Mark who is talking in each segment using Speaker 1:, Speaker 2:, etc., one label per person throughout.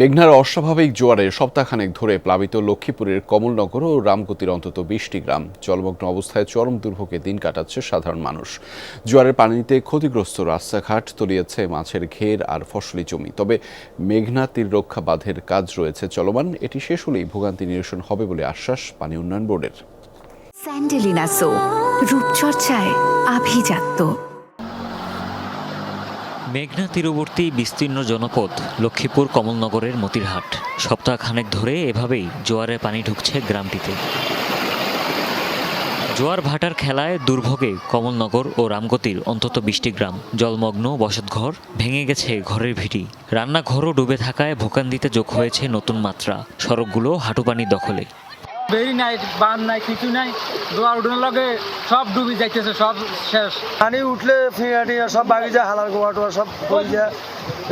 Speaker 1: মেঘনার অস্বাভাবিক জোয়ারে সপ্তাহখানেক ধরে প্লাবিত লক্ষ্মীপুরের কমলনগর ও রামগতির অন্তত বিশটি গ্রাম। জলমগ্ন অবস্থায় চরম দুর্ভোগে দিন কাটাচ্ছে সাধারণ মানুষ। জোয়ারের পানিতে ক্ষতিগ্রস্ত রাস্তাঘাট তলিয়েছে মাছের ঘের আর ফসলি জমি। তবে মেঘনা তীর রক্ষা বাঁধের কাজ রয়েছে চলমান। এটি শেষ হলেই ভোগান্তি নিরসন হবে বলে আশ্বাস পানি উন্নয়ন বোর্ডের।
Speaker 2: রূপচর্চায় আভিজাত্য।
Speaker 3: মেঘনা তীরবর্তী বিস্তীর্ণ জনপদ, লক্ষ্মীপুর কমলনগরের মতিরহাট। সপ্তাহখানেক ধরে এভাবেই জোয়ারে পানি ঢুকছে গ্রামটিতে। জোয়ার ভাটার খেলায় দুর্ভোগে কমলনগর ও রামগতির অন্তত বিশটি গ্রাম। জলমগ্ন বসতঘর ভেঙে গেছে ঘরের ভিটি। রান্নাঘরও ডুবে থাকায় ভোকান্দিতে যোগ হয়েছে নতুন মাত্রা। সড়কগুলো হাঁটুপানির দখলে।
Speaker 4: বেরি নাই বান নাই কিছু নাই দোয়ার উঠোনের লগে সব ডুবি যাইতেছে সব শেষ।
Speaker 5: পানি উঠলে ফিঙাটি সব ভাঙি যায় হালার গোয়া টোয়া সব পড়ে যায়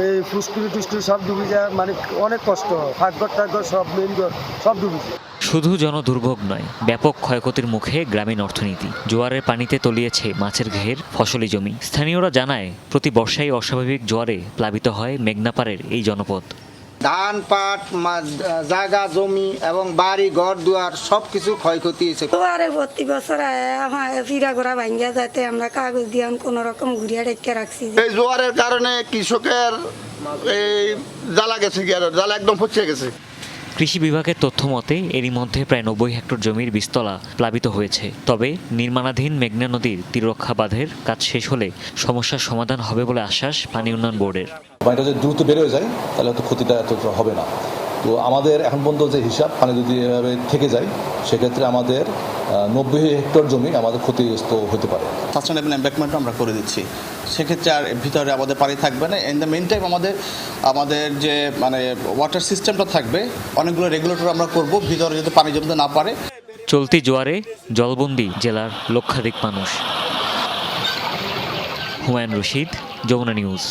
Speaker 5: এই ফুসকুড়ি টুসকুড়ি সব ডুবে যায় মানে অনেক কষ্ট হয় ফাঁকঘর টাকঘর সব মেন ঘর সব ডুবে যায়।
Speaker 3: শুধু জনদুর্ভোগ নয় ব্যাপক ক্ষয়ক্ষতির মুখে গ্রামীণ অর্থনীতি। জোয়ারের পানিতে তলিয়েছে মাছের ঘের ফসলি জমি। স্থানীয়রা জানায় প্রতি বর্ষায় অস্বাভাবিক জোয়ারে প্লাবিত হয় মেঘনাপাড়ের এই জনপদ।
Speaker 6: ধান পাট মা- জায়গা জমি এবং বাড়ি ঘর দুয়ার সব কিছু ক্ষয়ক্ষতি হয়েছে।
Speaker 7: আরে প্রতি বছর আমার ফিরা ঘোরা ভাঙ্গিয়া যাতে আমরা কাগজ দিয়ে কোন রকম ঘুরিয়া রেখে রাখছি
Speaker 8: এই জোয়ারের কারণে কৃষকের এই জ্বালা গেছে কি আর? জ্বালা একদম পচে গেছে।
Speaker 3: কৃষি বিভাগের তথ্য মতে এরই মধ্যে প্রায় নব্বই হেক্টর জমির বিস্তলা প্লাবিত হয়েছে। তবে নির্মাণাধীন মেঘনা নদীর তীররক্ষা বাঁধের কাজ শেষ হলে সমস্যার সমাধান হবে বলে আশ্বাস পানি উন্নয়ন বোর্ডের।
Speaker 9: পানিটা যদি দ্রুত বেড়ে যায় তাহলে হয়তো ক্ষতিটা এত হবে না। তো আমাদের এখন পর্যন্ত যে হিসাব পানি যদি এভাবে থেকে যায় সেক্ষেত্রে আমাদের নব্বই হেক্টর জমি আমাদের ক্ষতিগ্রস্ত হতে পারে।
Speaker 10: সাস্টেনেবল এমপ্যাকমেন্ট আমরা করে দিচ্ছি। সেক্ষেত্রে আর ভিতরে আমাদের পানি থাকবে না। ইন দ্য মেন টাইম আমাদের আমাদের যে মানে ওয়াটার সিস্টেমটা থাকবে অনেকগুলো রেগুলেটর আমরা করব ভিতরে যাতে পানি জমতে না পারে।
Speaker 3: চলতি জোয়ারে জলবন্দি জেলার লক্ষাধিক মানুষ। হুমায়ুন রশিদ যমুনা নিউজ।